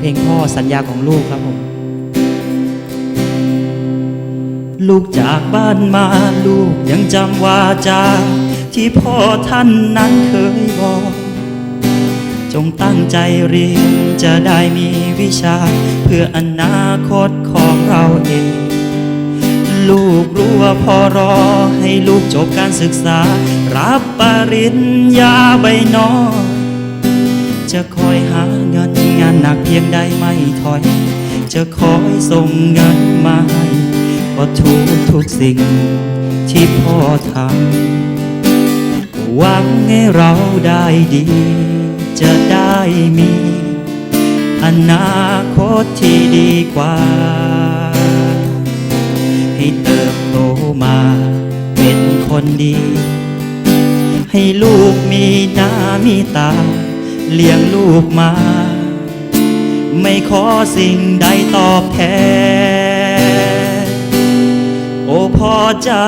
เพลงพ่อสัญญาของลูกครับผม ลูกจากบ้านมาลูกยังจำวาจา ที่พ่อท่านนั้นเคยบอก จงตั้งใจเรียนจะได้มีวิชา เพื่ออนาคตของเราเอง ลูกรู้ว่าพ่อรอให้ลูกจบการศึกษา รับปริญญาใบน้อย จะคอยหาเงินงานหนักเพียงใดไม่ถอย จะคอยส่งเงินมาให้ก็ทุกทุกสิ่งที่พ่อทำหวังให้เราได้ดี จะได้มี อนาคตที่ดีกว่า ให้เติบโตมาเป็นคนดี ให้ลูกมีหน้ามีตา เลี้ยงลูกมา ไม่ขอสิ่งใดตอบแทน โอ้พ่อจ๋า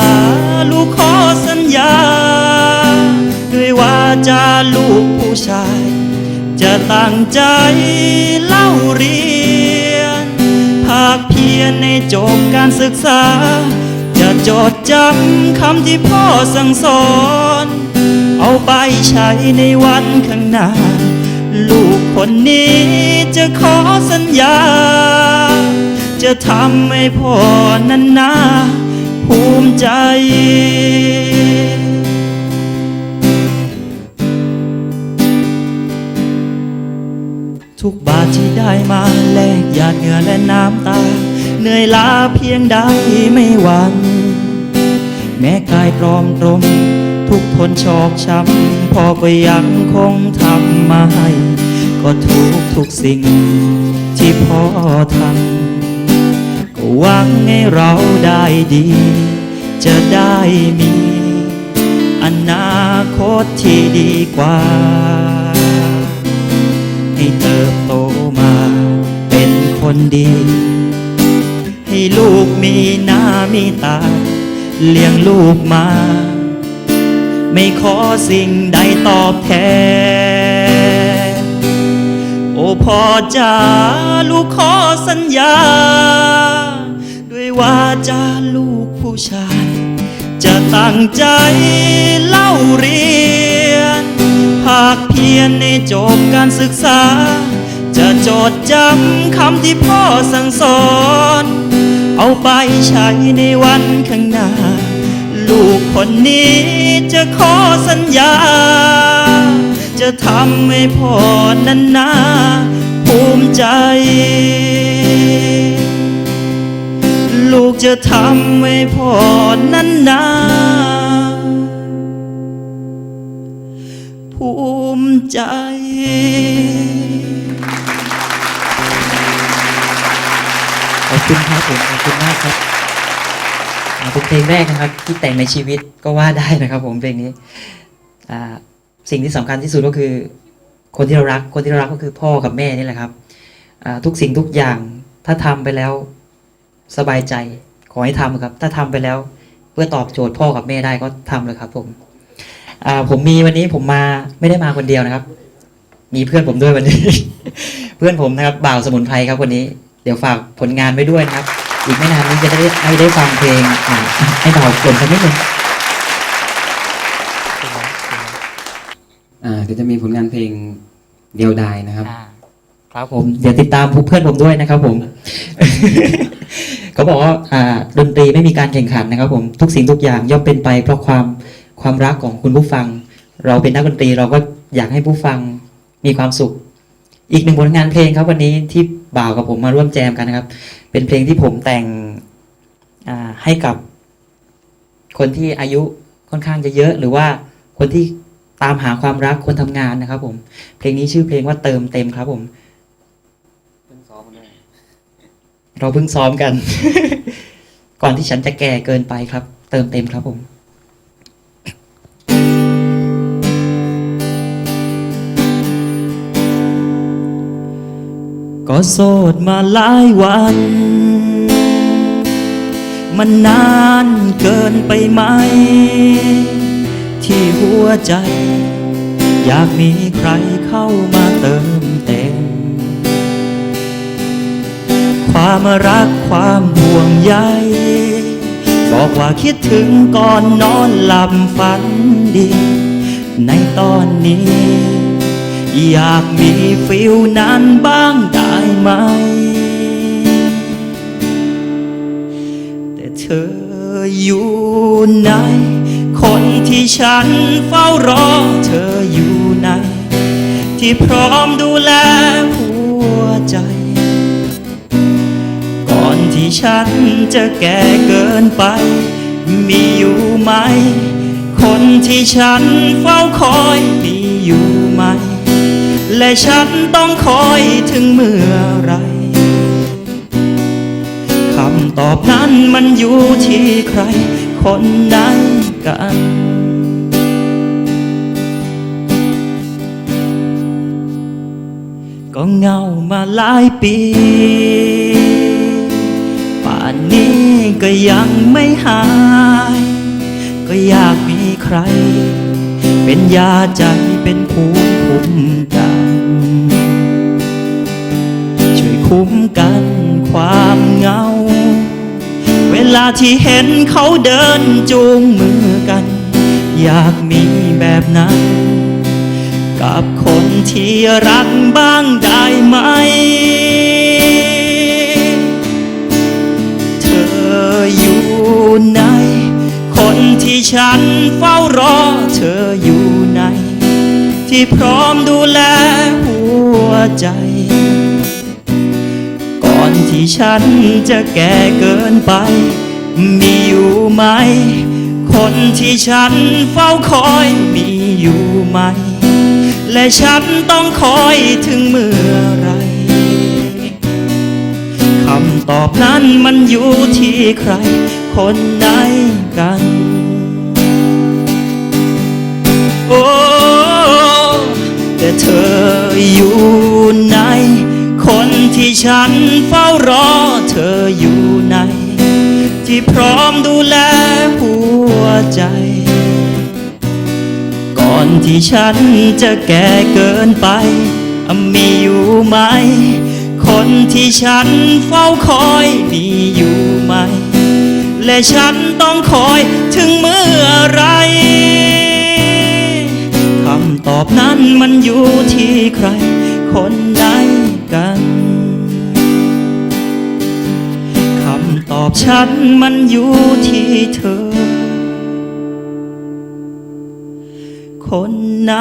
ลูกขอสัญญา ด้วยว่าจะลูกผู้ชาย จะตั้งใจเล่าเรียน ภาคเพียรในจบการศึกษา จะจดจำคำที่พ่อสั่งสอน เอาไปใช้ในวันข้างหน้า ลูกคนนี้จะขอสัญญา จะทำให้พ่อนั้นนาภูมิใจทุกบาทที่ได้มาแลกหยาดเหงื่อและน้ำตา เหนื่อยล้าเพียงใดไม่หวั่นแม้กายตรอมตรม ทุกทนชอกช้ำพ่อก็ยังคงทำมาให้ ก็ทุกทุกสิ่งที่พ่อทำก็หวังให้เราได้ดี จะได้มี อนาคตที่ดีกว่า ให้เติบโตมาเป็นคนดี ให้ลูกมีหน้ามีตา เลี้ยงลูกมา ไม่ขอสิ่งใดตอบแทน โอ้พ่อจ๋าลูกขอสัญญา ด้วยว่าจะลูกผู้ชาย จะตั้งใจเล่าเรียน ภาคเพียรในจบการศึกษา จะจดจำคำที่พ่อสั่งสอน เอาไปใช้ในวันข้างหน้า ลูกคนนี้จะขอสัญญา จะทำให้พ่อนั้นนาภูมิใจ ลูกจะทำให้พ่อนั้นนาภูมิใจขอบคุณครับผมขอบคุณมากครับ เป็นเพลงแรกนะครับ ที่แต่งในชีวิตก็ว่าได้นะครับ ผมเพลงนี้สิ่งที่สำคัญที่สุดก็คือ คนที่เรารักคนที่เรารักก็คือพ่อกับแม่นี่แหละครับทุกสิ่งทุกอย่างถ้าทำไปแล้วสบายใจขอให้ทำครับ ถ้าทำไปแล้วเพื่อตอบโจทย์พ่อกับแม่ได้ก็ทำเลยครับ ผมผมมีวันนี้ผมมาไม่ได้มาคนเดียวนะครับ มีเพื่อนผมด้วยวันนี้ เพื่อนผมนะครับบ่าวสมุนไพรครับวันนี้ เดี๋ยวฝากผลงานไว้ด้วยนะครับ อีกไม่นานนี้จะได้ให้ได้ฟังเพลงอ่าให้บ่าวกลนสักนิดหนึงอ่าเดี๋ยวจะมีผลงานเพลงเดียวดายนะครับอ่าครับผมเดี๋ยวติดตามเพื่อนผมด้วยนะครับ ผมเขาบอกว่าอ่าดนตรีไม่มีการแข่งขันนะครับ ผมทุกสิ่งทุกอย่างย่อมเป็นไป เพราะความความรักของคุณผู้ฟัง เราเป็นนักดนตรีเราก็อยากให้ผู้ฟังมีความสุข อีกหนึ่งผลงานเพลงครับวันนี้ที่บ่าวกับผมมาร่วมแจมกันนะครับ เป็นเพลงที่ผมแต่งอ่าให้กับคนที่อายุค่อนข้างจะเยอะ หรือว่าคนที่ตามหาความรักคนทำงานนะครับ ผม เพลงนี้ชื่อเพลงว่าเติมเต็มครับ ผมเราเพิ่งซ้อมกัน ก่อนที่ฉันจะแก่เกินไปครับ เติมเต็มครับผม ก็โสดมาหลายวัน มันนานเกินไปไหม ที่หัวใจ อยากมีใครเข้ามาเติมเต็ม ความรักความห่วงใยบอกว่าคิดถึงก่อนนอนหลับฝันดี ในตอนนี้ อยากมีฟิลนั้นบ้างได้ ไหม แต่เธออยู่ไหน คนที่ฉันเฝ้ารอ เธออยู่ไหน ที่พร้อมดูแลหัวใจ ก่อนที่ฉันจะแก่เกินไป มีอยู่ไหม คนที่ฉันเฝ้าคอยมีอยู่ไหม และฉันต้องคอยถึงเมื่อไรคำตอบนั้นมันอยู่ที่ใคร คนไหนกันก็เงามาหลายปี ป่านนี้ก็ยังไม่หาย ก็อยากมีใคร เป็นยาใจเป็นภูมิคุ้มกัน คุ้มกันความเหงา เวลาที่เห็นเขาเดินจูงมือกัน อยากมีแบบนั้น กับคนที่รักบ้างได้ไหม เธออยู่ไหน คนที่ฉันเฝ้ารอเธออยู่ไหน ที่พร้อมดูแลหัวใจ ฉันจะแก่เกินไป มีอยู่ไหม คนที่ฉันเฝ้าคอยมีอยู่ไหม และฉันต้องคอยถึงเมื่อไรคำตอบนั้นมันอยู่ที่ใคร คนไหนกัน โอ้แต่เธออยู่ ที่ฉันเฝ้ารอเธออยู่ไหนที่พร้อมดูแลหัวใจ ก่อนที่ฉันจะแก่เกินไป มีอยู่ไหม คนที่ฉันเฝ้าคอยมีอยู่ไหม และฉันต้องคอยถึงเมื่อไรคำตอบนั้นมันอยู่ที่ใคร คนไหนกัน อบฉันมันอยู่ที่เธอ คนไหน